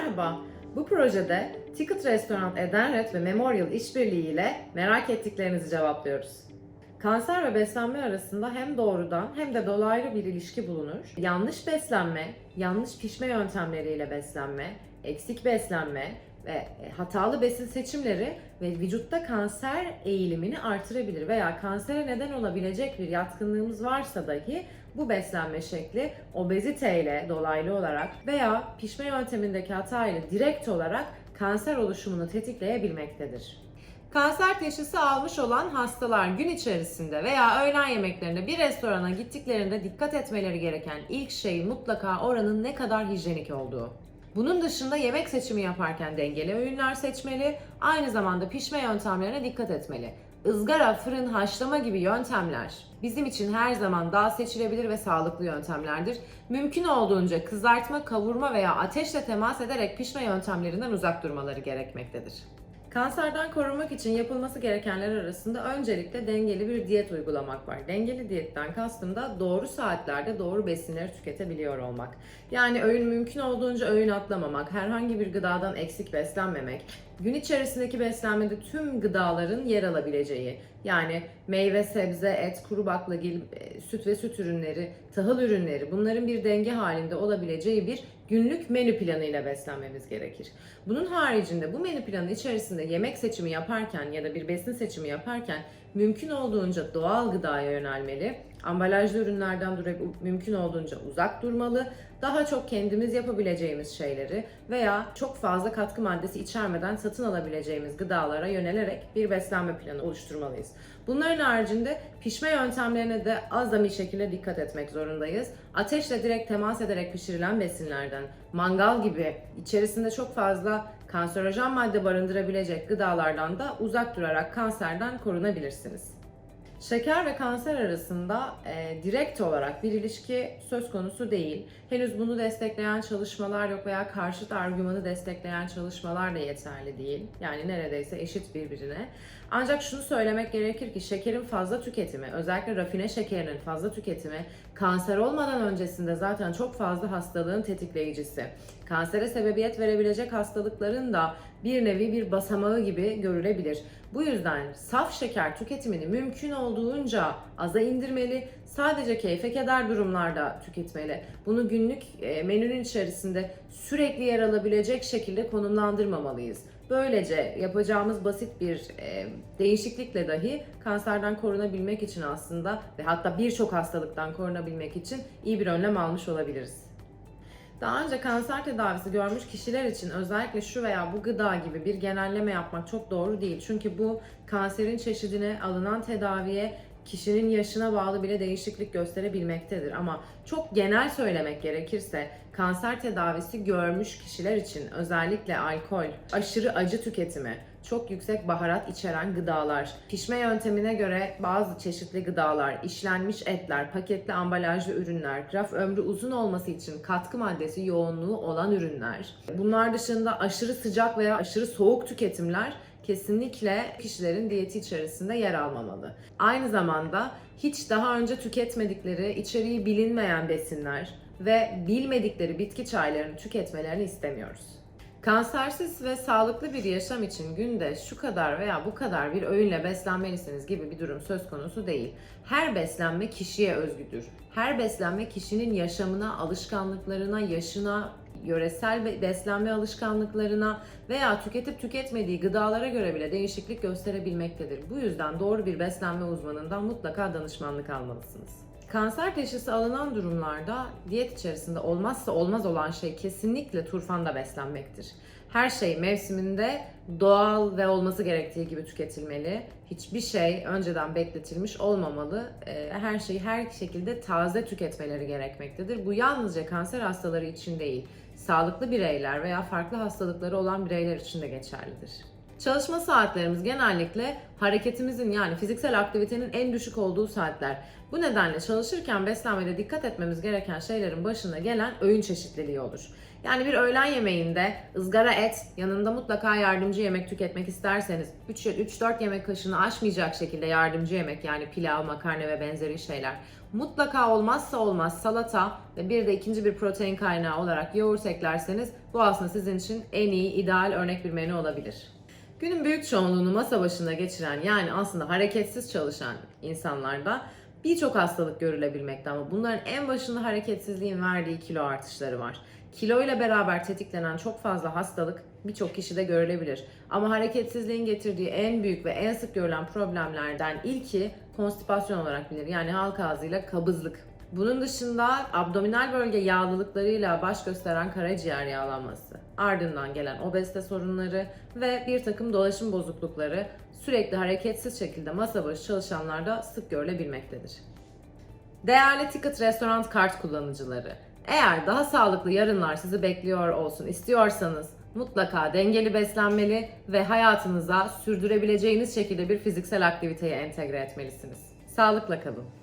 Merhaba, bu projede Ticket Restoran Edenred ve Memorial işbirliği ile merak ettiklerinizi cevaplıyoruz. Kanser ve beslenme arasında hem doğrudan hem de dolaylı bir ilişki bulunur. Yanlış beslenme, yanlış pişme yöntemleriyle beslenme, eksik beslenme ve e, hatalı besin seçimleri ve vücutta kanser eğilimini artırabilir veya kansere neden olabilecek bir yatkınlığımız varsa dahi bu beslenme şekli obeziteyle dolaylı olarak veya pişme yöntemindeki hata ile direkt olarak kanser oluşumunu tetikleyebilmektedir. Kanser teşhisi almış olan hastalar gün içerisinde veya öğlen yemeklerinde bir restorana gittiklerinde dikkat etmeleri gereken ilk şey mutlaka oranın ne kadar hijyenik olduğu. Bunun dışında yemek seçimi yaparken dengeli öğünler seçmeli, aynı zamanda pişme yöntemlerine dikkat etmeli. Izgara, fırın, haşlama gibi yöntemler bizim için her zaman daha seçilebilir ve sağlıklı yöntemlerdir. Mümkün olduğunca kızartma, kavurma veya ateşle temas ederek pişme yöntemlerinden uzak durmaları gerekmektedir. Kanserden korunmak için yapılması gerekenler arasında öncelikle dengeli bir diyet uygulamak var. Dengeli diyetten kastım da doğru saatlerde doğru besinleri tüketebiliyor olmak. Yani öğün mümkün olduğunca öğün atlamamak, herhangi bir gıdadan eksik beslenmemek, gün içerisindeki beslenmede tüm gıdaların yer alabileceği, yani meyve, sebze, et, kuru baklagil, e, süt ve süt ürünleri, tahıl ürünleri bunların bir denge halinde olabileceği bir günlük menü planıyla beslenmemiz gerekir. Bunun haricinde bu menü planı içerisinde yemek seçimi yaparken ya da bir besin seçimi yaparken mümkün olduğunca doğal gıdaya yönelmeli, ambalajlı ürünlerden mümkün olduğunca uzak durmalı, daha çok kendimiz yapabileceğimiz şeyleri veya çok fazla katkı maddesi içermeden satın alabileceğimiz gıdalara yönelerek bir beslenme planı oluşturmalıyız. Bunların haricinde pişme yöntemlerine de azami şekilde dikkat etmek zorundayız. Ateşle direkt temas ederek pişirilen besinlerden, mangal gibi içerisinde çok fazla kanserojen madde barındırabilecek gıdalardan da uzak durarak kanserden korunabilirsiniz. Şeker ve kanser arasında e, direkt olarak bir ilişki söz konusu değil. Henüz bunu destekleyen çalışmalar yok veya karşıt argümanı destekleyen çalışmalar da yeterli değil. Yani neredeyse eşit birbirine. Ancak şunu söylemek gerekir ki şekerin fazla tüketimi, özellikle rafine şekerinin fazla tüketimi kanser olmadan öncesinde zaten çok fazla hastalığın tetikleyicisi. Kansere sebebiyet verebilecek hastalıkların da bir nevi bir basamağı gibi görülebilir. Bu yüzden saf şeker tüketimini mümkün olduğunca aza indirmeli, sadece keyfe keder durumlarda tüketmeli. Bunu günlük e, menünün içerisinde sürekli yer alabilecek şekilde konumlandırmamalıyız. Böylece yapacağımız basit bir e, değişiklikle dahi kanserden korunabilmek için aslında ve hatta birçok hastalıktan korunabilmek için iyi bir önlem almış olabiliriz. Daha önce kanser tedavisi görmüş kişiler için özellikle şu veya bu gıda gibi bir genelleme yapmak çok doğru değil. Çünkü bu kanserin çeşidine, alınan tedaviye, kişinin yaşına bağlı bile değişiklik gösterebilmektedir. Ama çok genel söylemek gerekirse kanser tedavisi görmüş kişiler için özellikle alkol, aşırı acı tüketimi, çok yüksek baharat içeren gıdalar, pişme yöntemine göre bazı çeşitli gıdalar, işlenmiş etler, paketli ambalajlı ürünler, raf ömrü uzun olması için katkı maddesi yoğunluğu olan ürünler. Bunlar dışında aşırı sıcak veya aşırı soğuk tüketimler kesinlikle kişilerin diyeti içerisinde yer almamalı. Aynı zamanda hiç daha önce tüketmedikleri, içeriği bilinmeyen besinler ve bilmedikleri bitki çaylarını tüketmelerini istemiyoruz. Kansersiz ve sağlıklı bir yaşam için günde şu kadar veya bu kadar bir öğünle beslenmelisiniz gibi bir durum söz konusu değil. Her beslenme kişiye özgüdür. Her beslenme kişinin yaşamına, alışkanlıklarına, yaşına, yöresel be- beslenme alışkanlıklarına veya tüketip tüketmediği gıdalara göre bile değişiklik gösterebilmektedir. Bu yüzden doğru bir beslenme uzmanından mutlaka danışmanlık almalısınız. Kanser teşhisi alınan durumlarda diyet içerisinde olmazsa olmaz olan şey kesinlikle turfanda beslenmektir. Her şey mevsiminde doğal ve olması gerektiği gibi tüketilmeli. Hiçbir şey önceden bekletilmiş olmamalı. Ee, Her şeyi her şekilde taze tüketmeleri gerekmektedir. Bu yalnızca kanser hastaları için değil, sağlıklı bireyler veya farklı hastalıkları olan bireyler için de geçerlidir. Çalışma saatlerimiz genellikle hareketimizin yani fiziksel aktivitenin en düşük olduğu saatler. Bu nedenle çalışırken beslenmede dikkat etmemiz gereken şeylerin başına gelen öğün çeşitliliği olur. Yani bir öğlen yemeğinde ızgara et, yanında mutlaka yardımcı yemek tüketmek isterseniz 3-4 yemek kaşığını aşmayacak şekilde yardımcı yemek yani pilav, makarna ve benzeri şeyler. Mutlaka olmazsa olmaz salata ve bir de ikinci bir protein kaynağı olarak yoğurt eklerseniz bu aslında sizin için en iyi, ideal örnek bir menü olabilir. Günün büyük çoğunluğunu masa başında geçiren yani aslında hareketsiz çalışan insanlarda birçok hastalık görülebilmekte ama bunların en başında hareketsizliğin verdiği kilo artışları var. Kilo ile beraber tetiklenen çok fazla hastalık birçok kişide görülebilir. Ama hareketsizliğin getirdiği en büyük ve en sık görülen problemlerden ilki konstipasyon olarak bilinir. Yani halk ağzıyla kabızlık. Bunun dışında abdominal bölge yağlılıklarıyla baş gösteren karaciğer yağlanması, ardından gelen obezite sorunları ve bir takım dolaşım bozuklukları sürekli hareketsiz şekilde masa başı çalışanlarda sık görülebilmektedir. Değerli Ticket Restoran kart kullanıcıları, eğer daha sağlıklı yarınlar sizi bekliyor olsun istiyorsanız mutlaka dengeli beslenmeli ve hayatınıza sürdürebileceğiniz şekilde bir fiziksel aktiviteyi entegre etmelisiniz. Sağlıkla kalın.